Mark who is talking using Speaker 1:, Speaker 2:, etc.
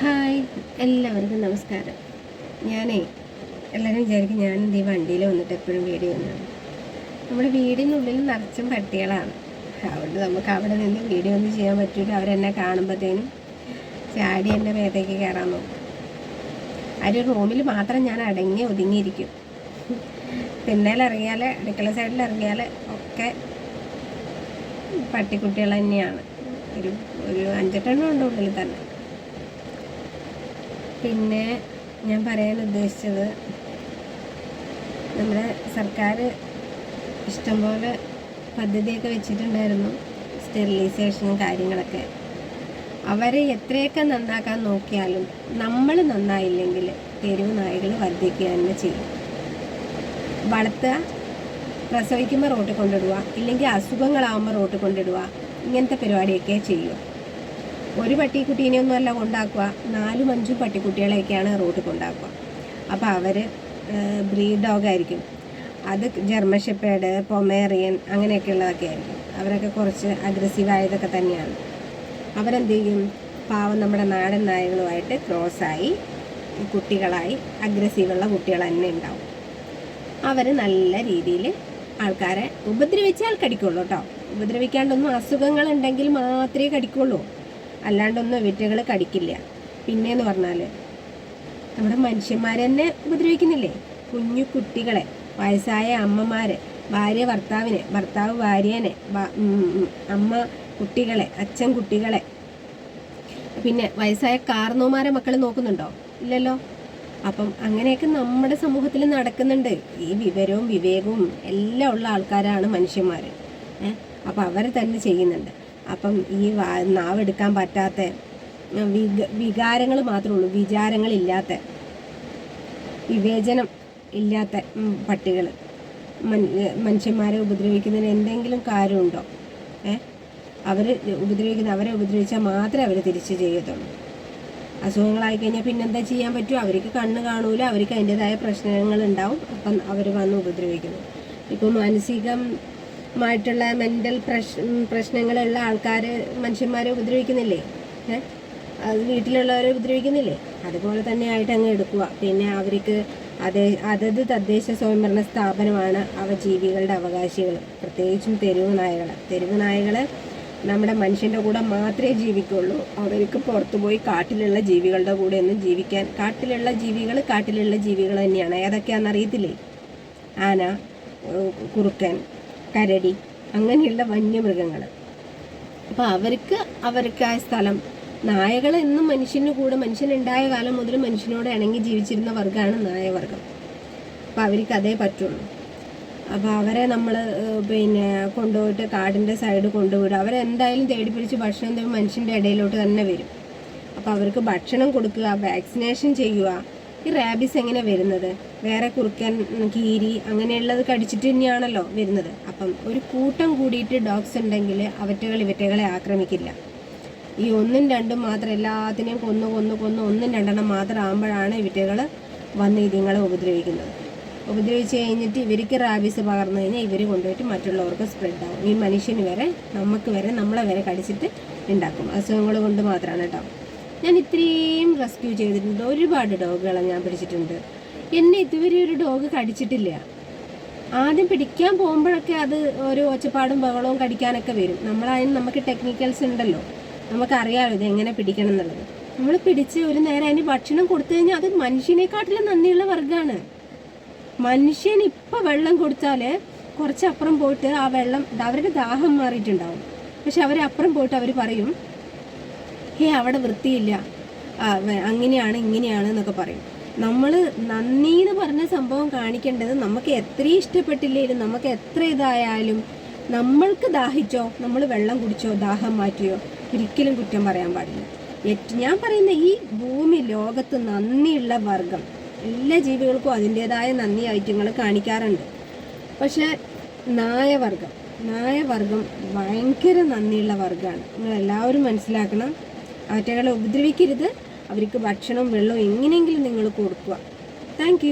Speaker 1: Hi എല്ലാവർക്കും നമസ്കാരം. ഞാനേ എല്ലാവരും വിചാരിക്കും ഞാൻ ഈ വണ്ടിയിൽ വന്നിട്ട് എപ്പോഴും വീഡിയോ ഒന്നാണ് നമ്മുടെ വീടിനുള്ളിൽ നിറച്ചും പട്ടികളാണ്. അതുകൊണ്ട് നമുക്ക് അവിടെ നിന്ന് വീഡിയോ ഒന്നും ചെയ്യാൻ പറ്റില്ല അവരെന്നെ കാണുമ്പോഴത്തേനും ചാടി എന്റെ മേത്തേക്ക് കയറാൻ നോക്കും. ആ ഒരു റൂമിൽ മാത്രം ഞാൻ അടങ്ങി ഒതുങ്ങിയിരിക്കും. തിണ്ണയിലിറങ്ങിയാൽ അടുക്കള സൈഡിൽ ഇറങ്ങിയാൽ ഒക്കെ പട്ടിക്കുട്ടികൾ തന്നെയാണ്. ഒരു ഒരു അഞ്ചെട്ടെണ്ണം ഉണ്ട് ഉള്ളിൽ തന്നെ. പിന്നെ ഞാൻ പറയാൻ ഉദ്ദേശിച്ചത് നമ്മുടെ സർക്കാർ ഇഷ്ടംപോലെ പദ്ധതിയൊക്കെ വെച്ചിട്ടുണ്ടായിരുന്നു സ്റ്റെറിലൈസേഷനും കാര്യങ്ങളൊക്കെ. അവരെ എത്രയൊക്കെ നന്നാക്കാൻ നോക്കിയാലും നമ്മൾ നന്നായില്ലെങ്കിൽ തെരുവ് നായകൾ വർദ്ധിക്കുക തന്നെ ചെയ്യും. വളർത്തുക പ്രസവിക്കുമ്പോൾ റോട്ടിൽ കൊണ്ടിടുക ഇല്ലെങ്കിൽ അസുഖങ്ങളാവുമ്പോൾ റോട്ടിൽ കൊണ്ടിടുക ഇങ്ങനത്തെ പരിപാടിയൊക്കെ ചെയ്യുക. ഒരു പട്ടിക്കുട്ടീനെയൊന്നും അല്ല കൊണ്ടാക്കുക. നാലും അഞ്ചും പട്ടിക്കുട്ടികളെയൊക്കെയാണ് റോട്ടിൽ കൊണ്ടാക്കുക. അപ്പോൾ അവർ ബ്രീഡ് ഡോഗ് ആയിരിക്കും. അത് ജർമ്മൻ ഷെപ്പേഡ് പൊമേറിയൻ അങ്ങനെയൊക്കെ ഉള്ളതൊക്കെ ആയിരിക്കും. അവരൊക്കെ കുറച്ച് അഗ്രസീവായതൊക്കെ തന്നെയാണ്. അവരെന്ത് ചെയ്യും? പാവം നമ്മുടെ നാടൻ നായകളുമായിട്ട് ക്രോസായി കുട്ടികളായി അഗ്രസീവുള്ള കുട്ടികൾ തന്നെ ഉണ്ടാവും. അവർ നല്ല രീതിയിൽ ആൾക്കാരെ ഉപദ്രവിച്ചാൽ കടിക്കുള്ളൂ കേട്ടോ. ഉപദ്രവിക്കാണ്ടൊന്നും അസുഖങ്ങളുണ്ടെങ്കിൽ മാത്രമേ കടിക്കുള്ളൂ. അല്ലാണ്ടൊന്നും വിറ്റകൾ കടിക്കില്ല. പിന്നെന്ന് പറഞ്ഞാൽ നമ്മുടെ മനുഷ്യന്മാരെ തന്നെ ഉപദ്രവിക്കുന്നില്ലേ? കുഞ്ഞു കുട്ടികളെ വയസ്സായ അമ്മമാരെ ഭാര്യ ഭർത്താവിനെ ഭർത്താവ് ഭാര്യനെ അമ്മ കുട്ടികളെ അച്ഛൻ കുട്ടികളെ. പിന്നെ വയസ്സായ കാർന്നോമാരെ മക്കൾ നോക്കുന്നുണ്ടോ? ഇല്ലല്ലോ. അപ്പം അങ്ങനെയൊക്കെ നമ്മുടെ സമൂഹത്തിൽ നടക്കുന്നുണ്ട്. ഈ വിവരവും വിവേകവും എല്ലാം ഉള്ള ആൾക്കാരാണ് മനുഷ്യന്മാർ അപ്പം അവർ തന്നെ ചെയ്യുന്നുണ്ട്. അപ്പം ഈ നാവെടുക്കാൻ പറ്റാത്ത വിക വികാരങ്ങൾ മാത്രമേ ഉള്ളൂ വിചാരങ്ങളില്ലാത്ത വിവേചനം ഇല്ലാത്ത പട്ടികൾ. മനുഷ്യന്മാരെ ഉപദ്രവിക്കുന്നതിന് എന്തെങ്കിലും കാര്യമുണ്ടോ? ഏ? അവർ ഉപദ്രവിക്കുന്ന അവരെ ഉപദ്രവിച്ചാൽ മാത്രമേ അവർ തിരിച്ച് ചെയ്യത്തുള്ളൂ. അസുഖങ്ങളായി കഴിഞ്ഞാൽ പിന്നെ എന്താ ചെയ്യാൻ പറ്റുമോ അവർക്ക് കണ്ണ് കാണൂല അവർക്ക് അതിന്റെതായ പ്രശ്നങ്ങൾ ഉണ്ടാവും. അപ്പം അവർ വന്ന് ഉപദ്രവിക്കുന്നു. ഇപ്പോൾ മാനസികമായിട്ടുള്ള മെന്റൽ പ്രശ് പ്രശ്നങ്ങളുള്ള ആൾക്കാർ മനുഷ്യന്മാരെ ഉപദ്രവിക്കുന്നില്ലേ? അത് വീട്ടിലുള്ളവരെ ഉപദ്രവിക്കുന്നില്ലേ? അതുപോലെ തന്നെ ആയിട്ട് അങ്ങ് എടുക്കുക. പിന്നെ അവർക്ക് അതേ അതത് തദ്ദേശ സ്വയംഭരണ സ്ഥാപനമാണ് അവ ജീവികളുടെ അവകാശികൾ. പ്രത്യേകിച്ചും തെരുവ് നായകൾ തെരുവ് നായകൾ നമ്മുടെ മനുഷ്യന്റെ കൂടെ മാത്രമേ ജീവിക്കുള്ളൂ. അവർക്ക് പുറത്തുപോയി കാട്ടിലുള്ള ജീവികളുടെ കൂടെ ഒന്നും ജീവിക്കാൻ കാട്ടിലുള്ള ജീവികൾ കാട്ടിലുള്ള ജീവികൾ തന്നെയാണ്. ഏതൊക്കെയാണെന്ന് അറിയത്തില്ലേ? ആന കുറുക്കൻ കരടി. അങ്ങനെയുള്ള വന്യമൃഗങ്ങൾ അപ്പോൾ അവർക്ക് അവർക്കായ സ്ഥലം. നായകൾ എന്നും മനുഷ്യന് കൂടെ മനുഷ്യനുണ്ടായ കാലം മുതൽ മനുഷ്യനോട് ഇണങ്ങി ജീവിച്ചിരുന്ന വർഗമാണ് നായവർഗം അപ്പോൾ അവർക്ക് അതേ പറ്റുള്ളൂ. അപ്പോൾ അവരെ നമ്മൾ പിന്നെ കൊണ്ടുപോയിട്ട് കാടിന്റെ സൈഡ് കൊണ്ടുവിടും അവരെന്തായാലും തേടി പിടിച്ച് ഭക്ഷണം മനുഷ്യന്റെ ഇടയിലോട്ട് തന്നെ വരും. അപ്പോൾ അവർക്ക് ഭക്ഷണം കൊടുക്കുക വാക്സിനേഷൻ ചെയ്യുക ഈ റാബിസ് എങ്ങനെ വരുന്നത്? വേറെ കുറുക്കൻ കീരി അങ്ങനെയുള്ളത് കടിച്ചിട്ട് തന്നെയാണല്ലോ വരുന്നത്. അപ്പം ഒരു കൂട്ടം കൂടിയിട്ട് ഡോഗ്സ് ഉണ്ടെങ്കിൽ അവറ്റകൾ ഇവറ്റകളെ ആക്രമിക്കില്ല. ഈ ഒന്നും രണ്ടും മാത്രം എല്ലാത്തിനെയും കൊന്നു കൊന്നു കൊന്നു ഒന്നും രണ്ടെണ്ണം മാത്രം ആകുമ്പോഴാണ് ഇവറ്റകൾ വന്ന് ഇതിങ്ങളെ ഉപദ്രവിക്കുന്നത്. ഉപദ്രവിച്ച് കഴിഞ്ഞിട്ട് ഇവർക്ക് റാബീസ് പകർന്നു കഴിഞ്ഞാൽ ഇവർ കൊണ്ടുപോയിട്ട് മറ്റുള്ളവർക്ക് സ്പ്രെഡ് ആവും. ഈ മനുഷ്യന് വരെ നമുക്ക് വരെ നമ്മളെ വരെ കടിച്ചിട്ട് ഉണ്ടാക്കും. അസുഖങ്ങൾ കൊണ്ട് മാത്രമാണ് കേട്ടോ. ഞാൻ ഇത്രയും റെസ്ക്യൂ ചെയ്തിട്ടുണ്ട്. ഒരുപാട് ഡോഗുകളെ ഞാൻ പിടിച്ചിട്ടുണ്ട്. എന്നെ ഇതുവരെ ഒരു ഡോഗ് കടിച്ചിട്ടില്ല. ആദ്യം പിടിക്കാൻ പോകുമ്പോഴൊക്കെ അത് ഒരു ഒച്ചപ്പാടും ബഹളവും കടിക്കാനൊക്കെ വരും. നമ്മളതിന് നമുക്ക് ടെക്നിക്കൽസ് ഉണ്ടല്ലോ. നമുക്കറിയാമല്ലോ ഇത് എങ്ങനെ പിടിക്കണം എന്നുള്ളത്. നമ്മൾ പിടിച്ച് ഒരു നേരം അതിന് ഭക്ഷണം കൊടുത്തു കഴിഞ്ഞാൽ അത് മനുഷ്യനെക്കാട്ടിലും നന്ദിയുള്ള വർഗമാണ്. മനുഷ്യൻ ഇപ്പം വെള്ളം കൊടുത്താൽ കുറച്ചപ്പുറം പോയിട്ട് ആ വെള്ളം അവരുടെ ദാഹം മാറിയിട്ടുണ്ടാവും. പക്ഷെ അവരപ്പുറം പോയിട്ട് അവർ പറയും ഹേ അവിടെ വൃത്തിയില്ല. അങ്ങനെയാണ് ഇങ്ങനെയാണ് എന്നൊക്കെ പറയും. നമ്മൾ നന്ദി എന്ന് പറഞ്ഞ സംഭവം കാണിക്കേണ്ടത് നമുക്ക് എത്ര ഇഷ്ടപ്പെട്ടില്ലേലും നമുക്ക് എത്ര ഇതായാലും നമ്മൾക്ക് ദാഹിച്ചോ നമ്മൾ വെള്ളം കുടിച്ചോ ദാഹം മാറ്റിയോ ഒരിക്കലും കുറ്റം പറയാൻ പാടില്ല. ഞാൻ പറയുന്ന ഈ ഭൂമി ലോകത്ത് നന്ദിയുള്ള വർഗം എല്ലാ ജീവികൾക്കും അതിന്റെതായ നന്ദി ഐറ്റങ്ങൾ കാണിക്കാറുണ്ട്. പക്ഷെ നായവർഗം നായവർഗം ഭയങ്കര നന്ദിയുള്ള വർഗമാണ് നിങ്ങൾ എല്ലാവരും മനസ്സിലാക്കണം. അവറ്റകളെ ഉപദ്രവിക്കരുത്. അവർക്ക് ഭക്ഷണവും വെള്ളവും എങ്ങനെയെങ്കിലും നിങ്ങൾ കൊടുക്കുക. താങ്ക്